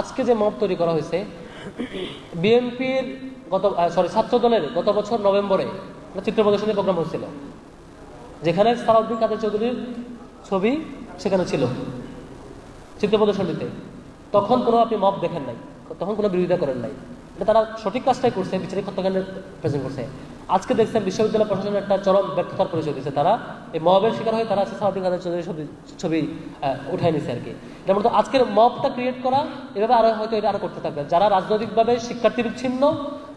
আজকে যে মব তৈরি করা হয়েছে, বিএনপির গত সরি ছাত্র দলের গত বছর নভেম্বরে চিত্র প্রদর্শনী প্রোগ্রাম হয়েছিল। যেখানে সালাউদ্দিন কাদের চৌধুরীর ছবি সেখানে ছিল, চিত্র প্রদর্শনীতে। তখন কোনো আপনি মব দেখেন নাই, তখন কোনো বিরোধিতা করেন নাই। তারা সঠিক কাজটাই করছে, বিচারিক হত্যাকাণ্ডের প্রেজেন্ট করছে। আজকে দেখছেন বিশ্ববিদ্যালয় প্রশাসনের একটা চরম ব্যর্থতার পরিচয় দিচ্ছে তারা। এই মবের শিকার হয়ে তারা আছে সাউদ্দিন কাদের চৌধুরীর ছবি ছবি উঠায় নিছে আর কি। এটা মূলত আজকের মবটা ক্রিয়েট করা, এভাবে আরও হয়তো এটা আরও করতে থাকবে। যারা রাজনৈতিকভাবে শিক্ষার্থী বিচ্ছিন্ন,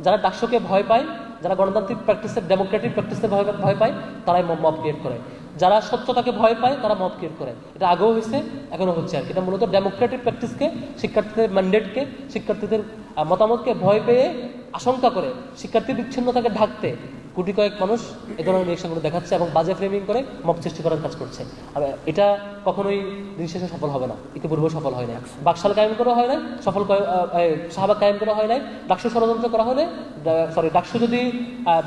যারা ডাকসুকে ভয় পায়, যারা গণতান্ত্রিক প্র্যাকটিসের ডেমোক্রেটিক প্র্যাকটিসে ভয় ভয় পায়, তারাই মব ক্রিয়েট করে। যারা সত্যতাকে ভয় পায়, তারা মত ক্রিয়েট করে। এটা আগেও হয়েছে এখনও হচ্ছে আর কি। এটা মূলত ডেমোক্রেটিক প্র্যাকটিসকে শিক্ষার্থীদের ম্যান্ডেটকে শিক্ষার্থীদের মতামতকে ভয় পেয়ে আশঙ্কা করে শিক্ষার্থীর বিচ্ছিন্নতাকে ঢাকতে কোটি কয়েক মানুষ এ ধরনের রিয়েকশনগুলো দেখাচ্ছে এবং বাজে ফ্রেমিং করে মব সৃষ্টি করার কাজ করছে। আর এটা কখনোই দিন শেষে সফল হবে না। ইতিপূর্বে সফল হয় না বাকশাল কায়েম করা হয় নাই, সফল শাহবাগ কায়েম করা হয় নাই, ডাকসু ষড়যন্ত্র করা হলে সরি ডাকসু যদি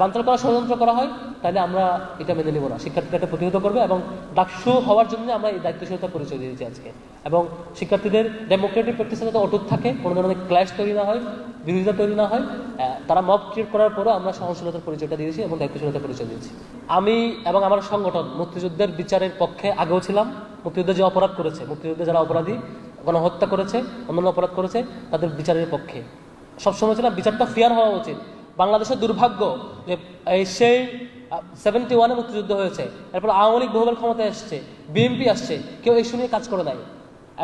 বানচাল করা ষড়যন্ত্র করা হয়, তাহলে আমরা এটা মেনে নেব না। শিক্ষার্থীরা এটা প্রতিহত করবে এবং ডাকসু হওয়ার জন্য আমরা এই দায়িত্বশীলতা পরিচয় দিয়েছি আজকে। এবং শিক্ষার্থীদের ডেমোক্রেটিক প্র্যাকটিসের যাতে অটুট থাকে, কোনো ধরনের ক্ল্যাশ তৈরি না হয়, বিরোধিতা তৈরি না হয় তারা মব ক্রিয়েট করার পরও আমরা সহনশীলতার পরিচয়টা দিয়েছি। এবং দায়িত্বশীলতার পরিচয় দিয়েছি। আমি এবং আমার সংগঠন মুক্তিযুদ্ধের বিচারের পক্ষে আগেও ছিলাম। মুক্তিযুদ্ধে যে অপরাধ করেছে, মুক্তিযুদ্ধে যারা অপরাধী, গণহত্যা করেছে, অন্যান্য অপরাধ করেছে, তাদের বিচারের পক্ষে। সবসময় ছিলাম, বিচারটা ফেয়ার হওয়া উচিত। বাংলাদেশের দুর্ভাগ্য যে এই সেই সেভেন্টি ওয়ানে মুক্তিযুদ্ধ হয়েছে। এরপর আওয়ামী লীগ বহুবার ক্ষমতায় আসছে বিএনপি আসছে, কেউ এই শুনিয়ে কাজ করে নাই।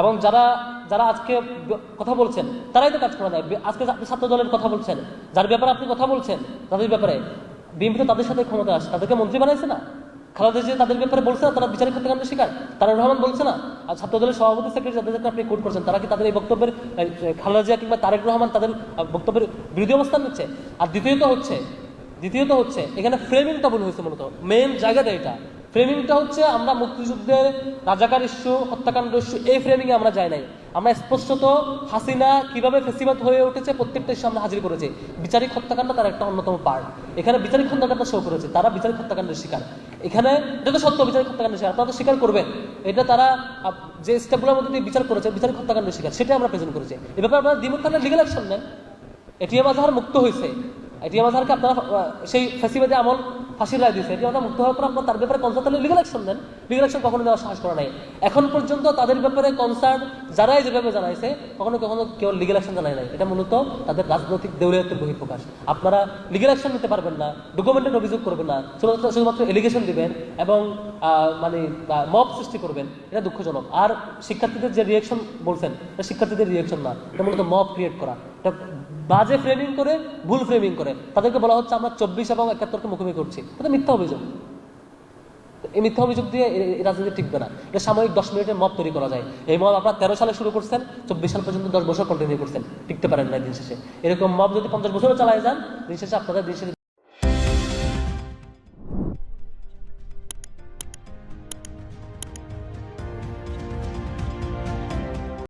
এবং যারা যারা আজকে কথা বলছেন, তারাই তো কাজ করে নাই। আজকে আপনি ছাত্র দলের কথা বলছেন, যার ব্যাপারে আপনি কথা বলছেন, তাদের ব্যাপারে বিএনপি তো তাদের সাথে ক্ষমতা আসে। তাদেরকে মন্ত্রী বানাইছে না। খালেদা জিয়া তাদের ব্যাপারে বলছে না, তারা বিচারের ক্ষেত্রে কেন শিকার। তারা রহমান বলছে না। আর ছাত্র দলের সভাপতি, সেক্রেটারি যাদেরকে আপনি কোর্ট করছেন। তারা কি তাদের এই বক্তব্যের খালেদা জিয়া কিংবা তারেক রহমান তাদের বক্তব্যের বিরোধী অবস্থান নিচ্ছে? আর দ্বিতীয়ত হচ্ছে দ্বিতীয়ত হচ্ছে, এখানে ফ্রেমিংটা ভুল হয়েছে মূলত। মেন জায়গাটা এটা। ফ্রেমিংটা হচ্ছে আমরা মুক্তিযুদ্ধের রাজাকার ইস্যু, হত্যাকাণ্ড ইস্যু, এই ফ্রেমিংয়ে আমরা যাই নাই। আমরা স্পষ্টত হাসিনা কীভাবে ফেসিবাদ হয়ে উঠেছে প্রত্যেকটা ইস্যু আমরা হাজির করেছি। বিচারিক হত্যাকাণ্ড তার একটা অন্যতম পার্ট এখানে বিচারিক হত্যাকাণ্ড শো করেছে। তারা বিচারিক হত্যাকাণ্ডের শিকার। এখানে এটা তো সত্য, বিচারিক হত্যাকাণ্ডের শিকার। আপনারা তো স্বীকার করবেন। এটা তারা যে স্টেপগুলোর মধ্যে দিয়ে বিচার করেছে, বিচারিক হত্যাকাণ্ডের শিকার। সেটা আমরা প্রেজেন্ট করেছি। এ ব্যাপারে আপনারা দ্বিমুখ থাকলে লিগেল অ্যাকশন নেন। এটিএম আজহার মুক্ত হয়েছে এটিএম আজহারকে আপনারা সেই ফ্যাসিবাদী আমল ফাঁসির রায় দিয়েছে এটিএম আজহার মুক্ত হওয়ার পর আপনার তার ব্যাপারে কনসার্ট হলে লিগাল অ্যাকশন দেন লিগাল অ্যাকশন কখনো নেওয়ার সাহস করা নাই। এখন পর্যন্ত তাদের ব্যাপারে কনসার্ট যারাই যেভাবে জানাইছে, কখনো কখনো কেউ লিগাল অ্যাকশন জানায় নাই। এটা মূলত তাদের রাজনৈতিক দেউলিয়তের বহিঃপ্রকাশ। আপনারা লিগাল অ্যাকশন নিতে পারবেন না ডকুমেন্টের অভিযোগ করবেন না, শুধুমাত্র শুধুমাত্র এলিগেশন দিবেন এবং মানে মব সৃষ্টি করবেন। এটা দুঃখজনক। আর শিক্ষার্থীদের যে রিয়েকশন বলছেন, এটা শিক্ষার্থীদের রিয়েকশন না। এটা মূলত মব ক্রিয়েট করা। এটা বাজে ফ্রেমিং করে, ভুল ফ্রেমিং করে। তাদেরকে বলা হচ্ছে, আমরা চব্বিশ এবং একাত্তরকে মুখোমুখি করছি। এটা মিথ্যা অভিযোগ। এই মিথ্যা অভিযোগ দিয়ে রাজনীতি টিকবে না। এটা সাময়িক দশ মিনিটের মব তৈরি করা যায়। এই মব আপনারা তেরো সালে শুরু করছেন, চব্বিশ সাল পর্যন্ত দশ বছর কন্টিনিউ করছেন। টিকতে পারেন না দিন শেষে। এরকম মব যদি পঞ্চাশ বছরও চালায় যান, দিন শেষে আপনাদের দিন শেষে